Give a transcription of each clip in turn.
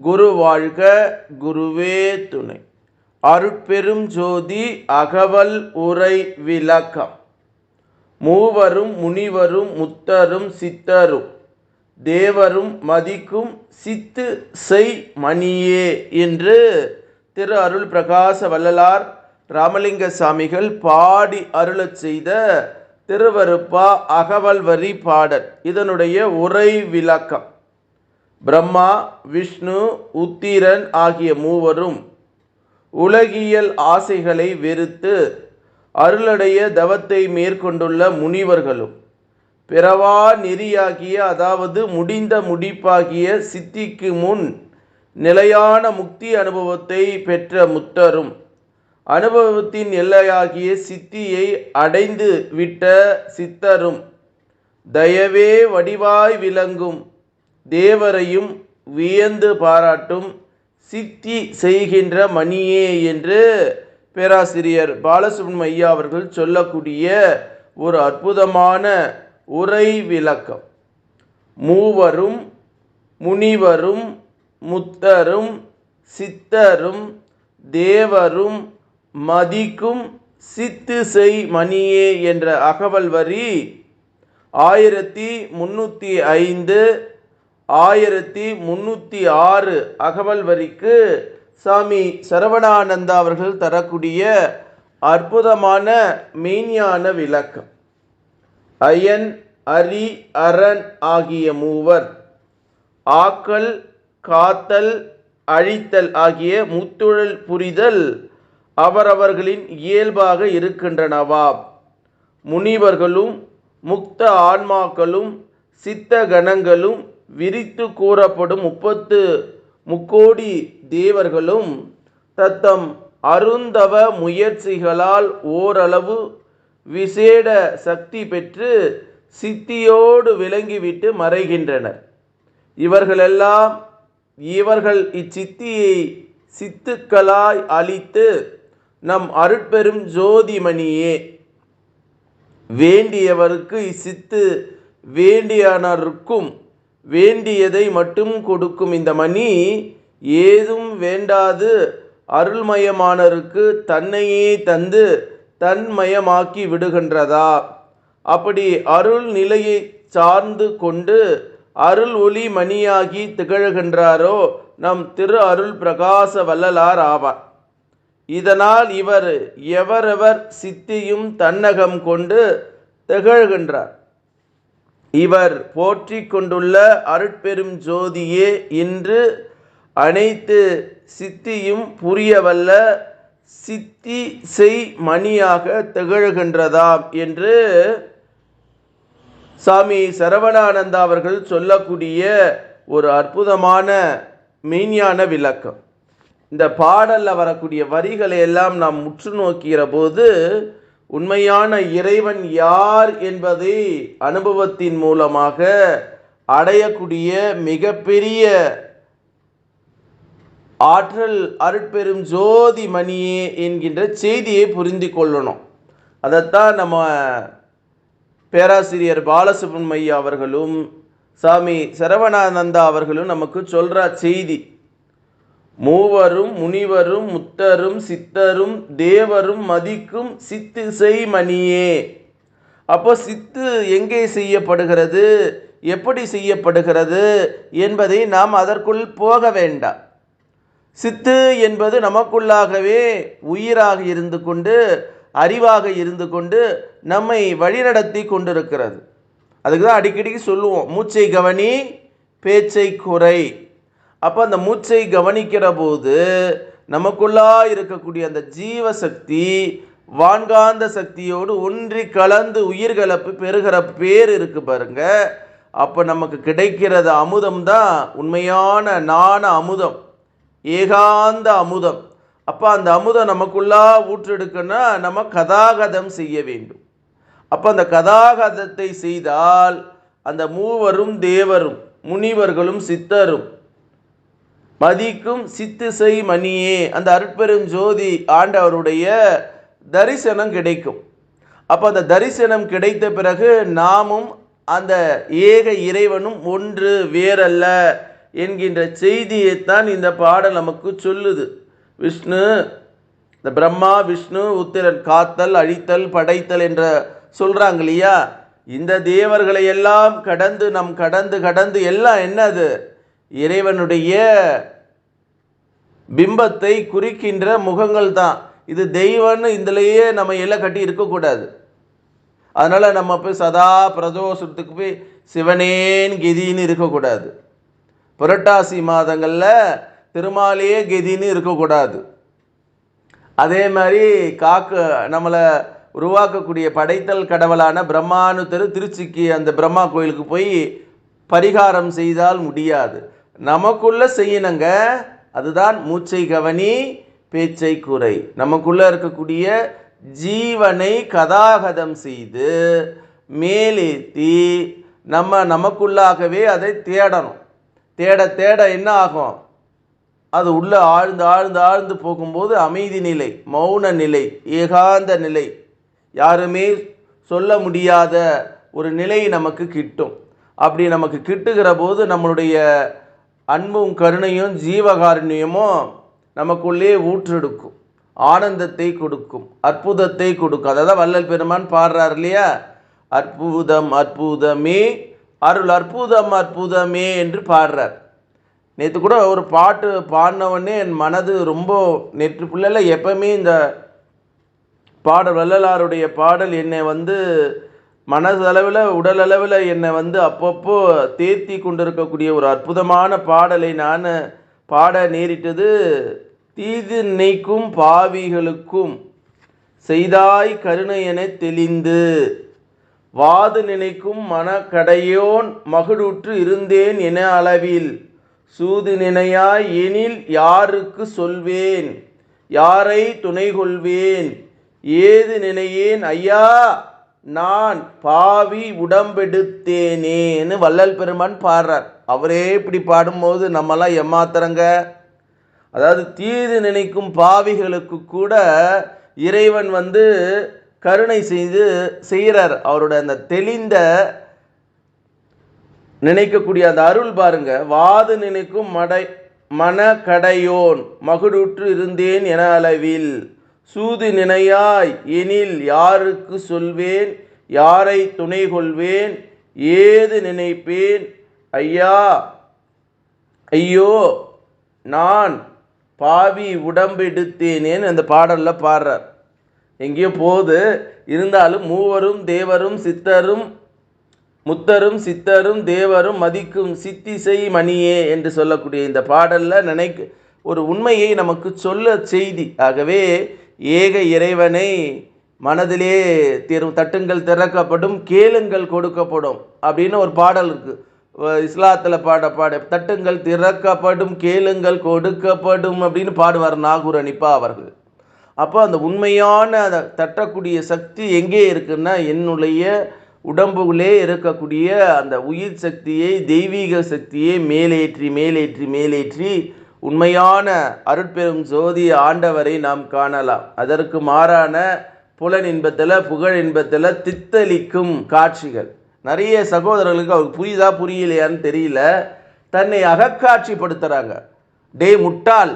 குரு வாழ்க குருவே துணை. அருட்பெரும் ஜோதி அகவல் உரை விளக்கம். மூவரும் முனிவரும் முத்தரும் சித்தரும். தேவரும் மதிக்கும் சித்து செய் மணியே என்று திரு அருள் பிரகாச வள்ளலார் ராமலிங்க சாமிகள் பாடி அருளச் செய்த திருவருப்பா அகவல் வரி பாடல். இதனுடைய உரை விளக்கம். பிரம்மா விஷ்ணு உத்திரன் ஆகிய மூவரும் உலகியல் ஆசைகளை வெறுத்து அருளடைய தவத்தை மேற்கொண்டுள்ள முனிவர்களும் பிறவா நெறியாகிய அதாவது முடிந்த முடிப்பாகிய சித்திக்கு முன் நிலையான முக்தி அனுபவத்தை பெற்ற முத்தரும் அனுபவத்தின் எல்லையாகிய சித்தியை அடைந்து விட்ட சித்தரும் தயவே வடிவாய் விளங்கும் தேவரையும் வியந்து பாராட்டும் சித்தி செய்கின்ற மணியே என்று பேராசிரியர் பாலசுப்ரமணியம் ஐயா அவர்கள் சொல்லக்கூடிய ஒரு அற்புதமான உரை விளக்கம். மூவரும் முனிவரும் முத்தரும் சித்தரும் தேவரும் மதிக்கும் சித்து செய் மணியே என்ற அகவல் வரி ஆயிரத்தி முன்னூற்றி ஐந்து ஆயிரத்தி முன்னூற்றி ஆறு அகவல் வரிக்கு சாமி சரவணானந்தா அவர்கள் தரக்கூடிய அற்புதமான மெய்ஞான விளக்கம். அயன் அரி அரண் ஆகிய மூவர் ஆக்கல் காத்தல் அழித்தல் ஆகிய முத்துழல் புரிதல் அவரவர்களின் இயல்பாக இருக்கின்றனவா? முனிவர்களும் முக்த ஆன்மாக்களும் சித்த கணங்களும் விரித்து கூறப்படும் முப்பத்து முக்கோடி தேவர்களும் தத்தம் அருந்தவ முயற்சிகளால் ஓரளவு விசேட சக்தி பெற்று சித்தியோடு விளங்கிவிட்டு மறைகின்றனர். இவர்களெல்லாம் இவர்கள் இச்சித்தியை சித்துக்களாய் அளித்து நம் அருட்பெரும் ஜோதிமணியே. வேண்டியவருக்கு இச்சித்து வேண்டியனருக்கும் வேண்டியதை மட்டும் கொடுக்கும் இந்த மணி ஏதும் வேண்டாது. அருள்மயமானருக்கு தன்னையே தந்து தன்மயமாக்கி விடுகின்றதா? அப்படி அருள் நிலையை சார்ந்து கொண்டு அருள் ஒளி மணியாகி திகழ்கின்றாரோ நம் திரு அருள் பிரகாச வள்ளலார் ஆவார். இதனால் இவர் எவரெவர் சித்தியும் தன்னகம் கொண்டு திகழ்கின்றார். இவர் போற்றி கொண்டுள்ள அருட்பெரும் ஜோதியே இன்று அனைத்து சித்தியும் புரியவல்ல சித்தி செய் மணியாக திகழ்கின்றதாம் என்று சாமி சரவணானந்தா அவர்கள் சொல்லக்கூடிய ஒரு அற்புதமான மெய்ஞான விளக்கம். இந்த பாடலில் வரக்கூடிய வரிகளை எல்லாம் நாம் முற்று நோக்கிற போது உண்மையான இறைவன் யார் என்பதை அனுபவத்தின் மூலமாக அடையக்கூடிய மிகப்பெரிய ஆற்றல் அருட்பெரும் ஜோதி மணியே என்கின்ற செய்தியை புரிந்து கொள்ளணும். அதைத்தான் நம்ம பேராசிரியர் பாலசுப்ரமணிய அவர்களும் சாமி சரவணானந்தா அவர்களும் நமக்கு சொல்கிற செய்தி. மூவரும் முனிவரும் முத்தரும் சித்தரும் தேவரும் மதிக்கும் சித்து மணியே அப்போ சித்து எங்கே செய்யப்படுகிறது? எப்படி செய்யப்படுகிறது என்பதை நாம் அதற்குள் போக வேண்டாம். சித்து என்பது நமக்குள்ளாகவே உயிராக இருந்து கொண்டு அறிவாக இருந்து கொண்டு நம்மை வழிநடத்தி கொண்டிருக்கிறது. அதுக்கு தான் அடிக்கடிக்கு சொல்லுவோம் மூச்சை கவனி பேச்சை குறை. அப்போ அந்த மூச்சை கவனிக்கிற போது நமக்குள்ளா இருக்கக்கூடிய அந்த ஜீவ சக்தி வான்காந்த சக்தியோடு ஒன்றி கலந்து உயிர்கலப்பு பெறுகிற பேர் இருக்கு பாருங்க. அப்போ நமக்கு கிடைக்கிறது அமுதம் தான் உண்மையான நாண அமுதம் ஏகாந்த அமுதம். அப்போ அந்த அமுதம் நமக்குள்ளா ஊற்றெடுக்கணும்னா நம்ம கதாகதம் செய்ய வேண்டும். அப்போ அந்த கதாகதத்தை செய்தால் அந்த மூவரும் தேவரும் முனிவர்களும் சித்தரும் மதிக்கும் சித்திசை மணியே. அந்த அருட்பெரும் ஜோதி ஆண்டவருடைய தரிசனம் கிடைக்கும். அப்போ அந்த தரிசனம் கிடைத்த பிறகு நாமும் அந்த ஏக இறைவனும் ஒன்று வேறல்ல என்கின்ற செய்தியைத்தான் இந்த பாடல் நமக்கு சொல்லுது. விஷ்ணு இந்த பிரம்மா விஷ்ணு உத்திரன் காத்தல் அழித்தல் படைத்தல் என்ற சொல்கிறாங்க இல்லையா? இந்த தேவர்களை எல்லாம் கடந்து நம் கடந்து கடந்து எல்லாம் என்னது? இறைவனுடைய பிம்பத்தை குறிக்கின்ற முகங்கள் தான். இது தெய்வம்னு இதுலேயே நம்ம எல்லாம் கட்டி இருக்கக்கூடாது அதனால் நம்ம போய் சதா பிரதோஷத்துக்கு போய் சிவனேன் கெதின்னு இருக்கக்கூடாது புரட்டாசி மாதங்களில் திருமாலையே கெதின்னு இருக்கக்கூடாது அதே மாதிரி காக்க நம்மளை உருவாக்கக்கூடிய படைத்தல் கடவுளான பிரம்மானு திரு திருச்சிக்கு அந்த பிரம்மா கோயிலுக்கு போய் பரிகாரம் செய்தால் முடியாது. நமக்குள்ள செய்யணுங்க. அதுதான் மூச்சை கவனி பேச்சை குறை நமக்குள்ள இருக்கக்கூடிய ஜீவனை கதாகதம் செய்து மேலேத்தி நம்ம நமக்குள்ளாகவே அதை தேடணும். தேட தேட என்ன ஆகும்? அது உள்ள ஆழ்ந்து ஆழ்ந்து ஆழ்ந்து போகும்போது அமைதி நிலை மௌன நிலை ஏகாந்த நிலை. யாருமே சொல்ல முடியாத ஒரு நிலை நமக்கு கிட்டும். அப்படி நமக்கு கிட்டுகிற போது நம்மளுடைய அன்பும் கருணையும் ஜீவகாருண்யமும் நமக்குள்ளே ஊற்றெடுக்கும். ஆனந்தத்தை கொடுக்கும். அற்புதத்தை கொடுக்கும். அதாவது வள்ளல் பெருமான் பாடுறார் இல்லையா? அற்புதம் அற்புதமே அருள் அற்புதம் அற்புதமே என்று பாடுறார். நேற்று கூட ஒரு பாட்டு பாடினவொடனே என் மனது ரொம்ப நேற்று பிள்ளைல எப்பவுமே இந்த பாடல் வள்ளலாருடைய பாடல் என்னை வந்து மனதளவில் உடலளவில் என்னை வந்து அப்பப்போ தேர்த்தி கொண்டிருக்கக்கூடிய ஒரு அற்புதமான பாடலை நான் பாட நேரிட்டது தீது நினைக்கும் பாவிகளுக்கும் செய்தாய் கருணை என தெளிந்து வாது நினைக்கும் மனக்கடையோன் மகுடுற்று இருந்தேன் என அளவில் சூது நினையாய் எனில் யாருக்கு சொல்வேன்? யாரை துணை கொள்வேன்? ஏது நினையேன் ஐயா? நான் பாவி உடம்பெடுத்தேனேன்னு வள்ளல் பெருமான் பாடுறார். அவரே இப்படி பாடும்போது நம்மலாம் ஏமாத்துறங்க. அதாவது தீது நினைக்கும் பாவிகளுக்கு கூட இறைவன் வந்து கருணை செய்து செய்கிறார். அவரோட அந்த தெளிந்த நினைக்கக்கூடிய அந்த அருள் பாருங்க. வாது நினைக்கும் மடை மன கடையோன் மகுடுற்று இருந்தேன் என அளவில். சூது நினையாய் எனில் யாருக்கு சொல்வேன்? யாரை துணை கொள்வேன்? ஏது நினைப்பேன்? ஐயா ஐயோ நான் பாவி உடம்பெடுத்தேனேன்னு அந்த பாடலில் பாடுறார். எங்கேயோ போது இருந்தாலும் மூவரும் தேவரும் சித்தரும் முத்தரும் சித்தரும் தேவரும் மதிக்கும் சித்திசை மணியே என்று சொல்லக்கூடிய இந்த பாடலில் நினைக்க ஒரு உண்மையை நமக்கு சொல்ல செய்தி. ஆகவே ஏக இறைவனை மனதிலே திரு தட்டுங்கள் திறக்கப்படும் கேளுங்கள் கொடுக்கப்படும் அப்படின்னு ஒரு பாடல் இருக்குது இஸ்லாத்தில் பாட பாட தட்டுங்கள் திறக்கப்படும் கேளுங்கள் கொடுக்கப்படும் அப்படின்னு பாடுவார் நாகூர் அனிப்பா அவர்கள். அப்போ அந்த உண்மையான அந்த தட்டக்கூடிய சக்தி எங்கே இருக்குன்னா என்னுடைய உடம்புகளே இருக்கக்கூடிய அந்த உயிர் சக்தியை தெய்வீக சக்தியை மேலேற்றி மேலேற்றி மேலேற்றி உண்மையான அருட்பெரும் ஜோதி ஆண்டவரை நாம் காணலாம். அதற்கு மாறான புலன் இன்பத்தில் புகழ் இன்பத்தில் தித்தளிக்கும் காட்சிகள். நிறைய சகோதரர்களுக்கு அவருக்கு புரியுதா புரியலையான்னு தெரியல. தன்னை அகக்காட்சிப்படுத்துகிறாங்க டே முட்டாள்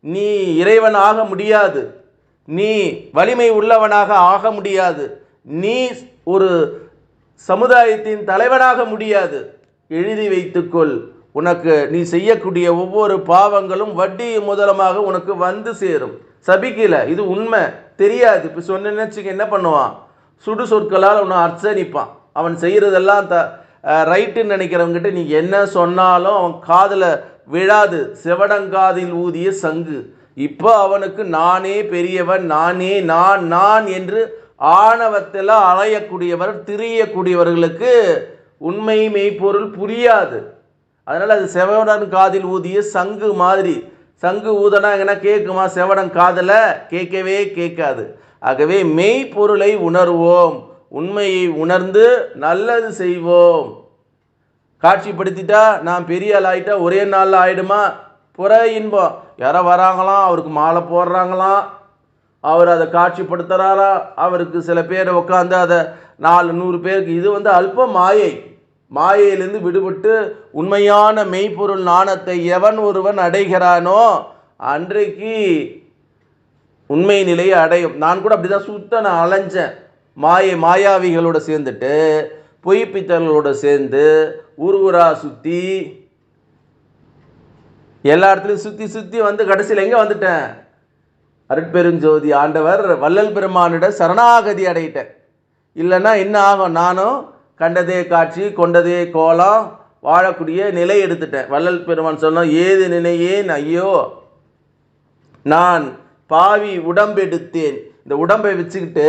நீ இறைவன் ஆக முடியாது. நீ வலிமை உள்ளவனாக ஆக முடியாது. நீ ஒரு சமுதாயத்தின் தலைவனாக முடியாது. எழுதி வைத்துக்கொள். உனக்கு நீ செய்யக்கூடிய ஒவ்வொரு பாவங்களும் வட்டி முதலமாக உனக்கு வந்து சேரும். சபிக்கல. இது உண்மை. தெரியாது. இப்போ சொன்னேன்னு என்ன பண்ணுவான்? சுடு சொற்களால் உன்னை அர்ச்சனிப்பான் அவன் செய்கிறதெல்லாம் த ரைட்டுன்னு நினைக்கிறவங்கிட்ட நீ என்ன சொன்னாலும் அவன் காதில் விழாது. செவடங்காதில் ஊதிய சங்கு. இப்போ அவனுக்கு நானே பெரியவன் நானே நான் நான் என்று ஆணவத்தில் அலையக்கூடியவர் திரியக்கூடியவர்களுக்கு உண்மை மெய்ப்பொருள் புரியாது. அதனால் அது செவடன் காதில் ஊதிய சங்கு மாதிரி. சங்கு ஊதனா எங்கன்னா கேட்குமா செவடன் காதில் கேட்கவே கேட்காது. ஆகவே மெய்ப்பொருளை உணர்வோம். உண்மையை உணர்ந்து நல்லது செய்வோம். காட்சிப்படுத்திட்டா நான் பெரிய ஆள் ஆகிட்டா ஒரே நாளில் ஆகிடுமா புற இன்பம். யாரோ வராங்களாம் அவருக்கு மாலை போடுறாங்களாம். அவர் அதை காட்சிப்படுத்துகிறாரா அவருக்கு சில பேர் உட்காந்து அதை நாலு நூறு பேருக்கு இது வந்து அல்ப மாயை. மாயையிலிருந்து விடுபட்டு உண்மையான மெய்ப்பொருள் நாணத்தை எவன் ஒருவன் அடைகிறானோ அன்றைக்கு உண்மை நிலையை அடையும். நான் கூட அப்படி தான் சுத்த நான் அலைஞ்சேன். மாயை மாயாவிகளோட சேர்ந்துட்டு பொய்ப்பித்தல்களோட சேர்ந்து ஊர் ஊரா சுற்றி எல்லா இடத்துலையும் சுற்றி சுற்றி வந்து கடைசியில் எங்கே வந்துட்டேன்? அருட்பெருஞ்சோதி ஆண்டவர் வள்ளல் பெருமானிட சரணாகதி அடையிட்டேன். இல்லைன்னா என்ன ஆகும்? நானும் கண்டதே காட்சி கொண்டதே கோலம் வாழக்கூடிய நிலை எடுத்துட்டேன். வள்ளல் பெருமான் சொன்னோம் ஏது நினையேன்? ஐயோ நான் பாவி உடம்பெடுத்தேன் இந்த உடம்பை வச்சுக்கிட்டு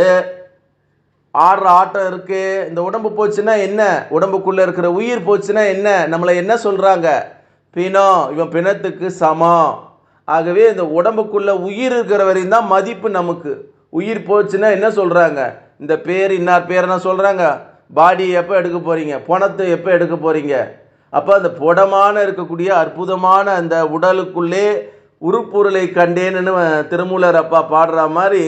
ஆடுற ஆட்டம் இருக்கு இந்த உடம்பு போச்சுன்னா என்ன? உடம்புக்குள்ளே இருக்கிற உயிர் போச்சுன்னா என்ன? நம்மளை என்ன சொல்கிறாங்க பிணம். இவன் பிணத்துக்கு சமம். ஆகவே இந்த உடம்புக்குள்ளே உயிர் இருக்கிற வரையும் தான் மதிப்பு நமக்கு. உயிர் போச்சுன்னா என்ன சொல்கிறாங்க இந்த பேர் இன்னார் பேர் என்ன சொல்கிறாங்க பாடி எப்போ எடுக்க போகிறீங்க பணத்தை எப்போ எடுக்க போகிறீங்க அப்போ அந்த புடமான இருக்கக்கூடிய அற்புதமான அந்த உடலுக்குள்ளே உருப்பொருளை கண்டேன்னு திருமூலர் அப்பா பாடுற மாதிரி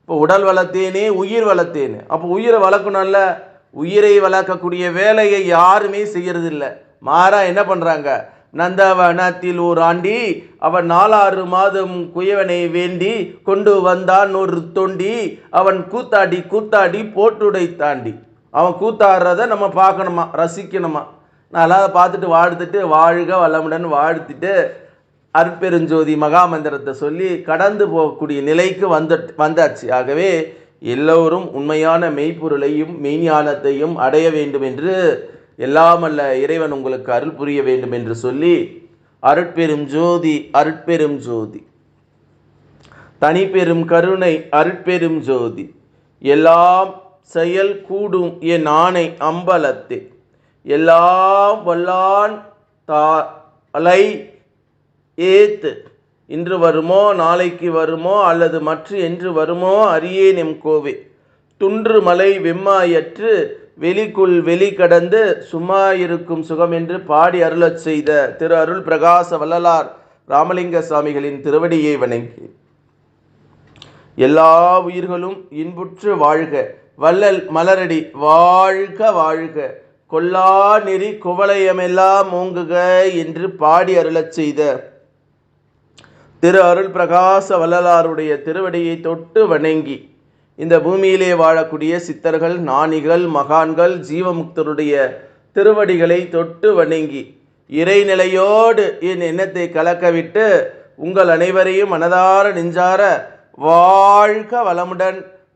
இப்போ உடல் வளர்த்தேனே உயிர் வளர்த்தேன்னு அப்போ உயிரை வளர்க்கணும்ல? உயிரை வளர்க்கக்கூடிய வேலையை யாருமே செய்யறதில்ல. மாறா என்ன பண்ணுறாங்க நந்தவனத்தில் ஓர் ஆண்டி அவன் நாலாறு மாதம் குயவனை வேண்டி கொண்டு வந்தான் ஒரு தொண்டி. அவன் கூத்தாடி கூத்தாடி போட்டுடை தாண்டி. அவன் கூத்தாடுறத நம்ம பார்க்கணுமா? ரசிக்கணுமா? நல்லா அதை பார்த்துட்டு வாழ்த்துட்டு வாழ்க வளமுடன் வாழ்த்திட்டு அற்பெருஞ்சோதி மகாமந்திரத்தை சொல்லி கடந்து போகக்கூடிய நிலைக்கு வந்து வந்தாச்சு. ஆகவே எல்லோரும் உண்மையான மெய்ப்பொருளையும் மெய்ஞானத்தையும் அடைய வேண்டும் என்று எல்லாமல்ல இறைவன் உங்களுக்கு அருள் புரிய வேண்டும் என்று சொல்லி அருட்பெரும் ஜோதி அருட்பெரும் ஜோதி தனிப்பெரும் கருணை அருட்பெரும் ஜோதி எல்லாம் செயல் கூடும் என் ஆணை அம்பலத்தே. எல்லாம் வல்லான் தா அலை ஏத்து. இன்று வருமோ நாளைக்கு வருமோ அல்லது மற்ற என்று வருமோ அறியேன் எம் கோவே. துன்று மலை வெம்மாயற்று வெளிக்குள் வெளி கடந்து சும்மா இருக்கும் சுகம் என்று பாடி அருளச் செய்த திரு அருள் பிரகாச வள்ளலார் ராமலிங்க சுவாமிகளின் திருவடியை வணங்கி. எல்லா உயிர்களும் இன்புற்று வாழ்க. வள்ளல் மலரடி வாழ்க வாழ்க. கொல்லா நெறி குவளையமெல்லாம் ஓங்குக என்று பாடி அருளச் செய்த திரு அருள் பிரகாச வள்ளலாருடைய திருவடியை தொட்டு வணங்கி இந்த பூமியிலே வாழக்கூடிய சித்தர்கள் நாணிகள் மகான்கள் ஜீவமுக்தருடைய திருவடிகளை தொட்டு வணங்கி இறைநிலையோடு என் எண்ணத்தை கலக்கவிட்டு உங்கள் அனைவரையும் மனதார நெஞ்சார வாழ்க வளமுடன்